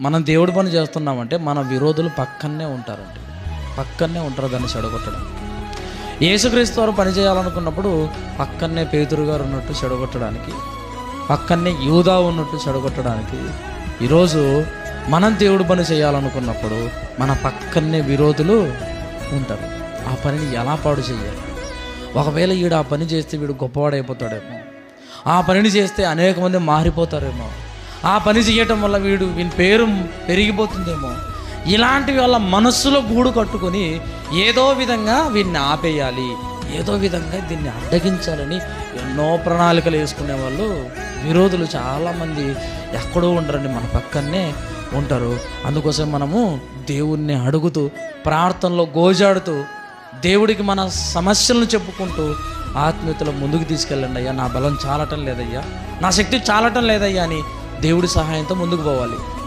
మనం దేవుడి పని చేస్తున్నామంటే మన విరోధులు పక్కనే ఉంటారండి. పక్కనే ఉంటారు దాన్ని చెడగొట్టడానికి యేసుక్రీస్తు వారు పని చేయాలనుకున్నప్పుడు పక్కనే పేతురు గారు ఉన్నట్టు చెడగొట్టడానికి పక్కనే యూదా ఉన్నట్టు చెడగొట్టడానికి ఈరోజు మనం దేవుడి పని చేయాలనుకున్నప్పుడు మన పక్కనే విరోధులు ఉంటారు. ఆ పనిని ఎలా పాడు చేయాలి? ఒకవేళ వీడు ఆ పని చేస్తే వీడు గొప్పవాడైపోతాడేమో. ఆ పనిని చేస్తే అనేక మంది మారిపోతారేమో. ఆ పని చేయటం వల్ల వీడు వీని పేరు పెరిగిపోతుందేమో. ఇలాంటి వాళ్ళ మనస్సులో గూడు కట్టుకొని ఏదో విధంగా వీడిని ఆపేయాలి. ఏదో విధంగా దీన్ని అడ్డగించాలని ఎన్నో ప్రణాళికలు వేసుకునే వాళ్ళు విరోధులు చాలామంది ఎక్కడో ఉండరండి మన పక్కనే ఉంటారు. అందుకోసం మనము దేవుణ్ణి అడుగుతూ ప్రార్థనలో గోజాడుతూ దేవుడికి మన సమస్యలను చెప్పుకుంటూ ఆత్మీయతలో ముందుకు తీసుకెళ్ళండి అయ్యా. నా బలం చాలటం లేదయ్యా. నా శక్తి చాలటం లేదయ్యా అని దేవుడి సహాయంతో ముందుకు పోవాలి.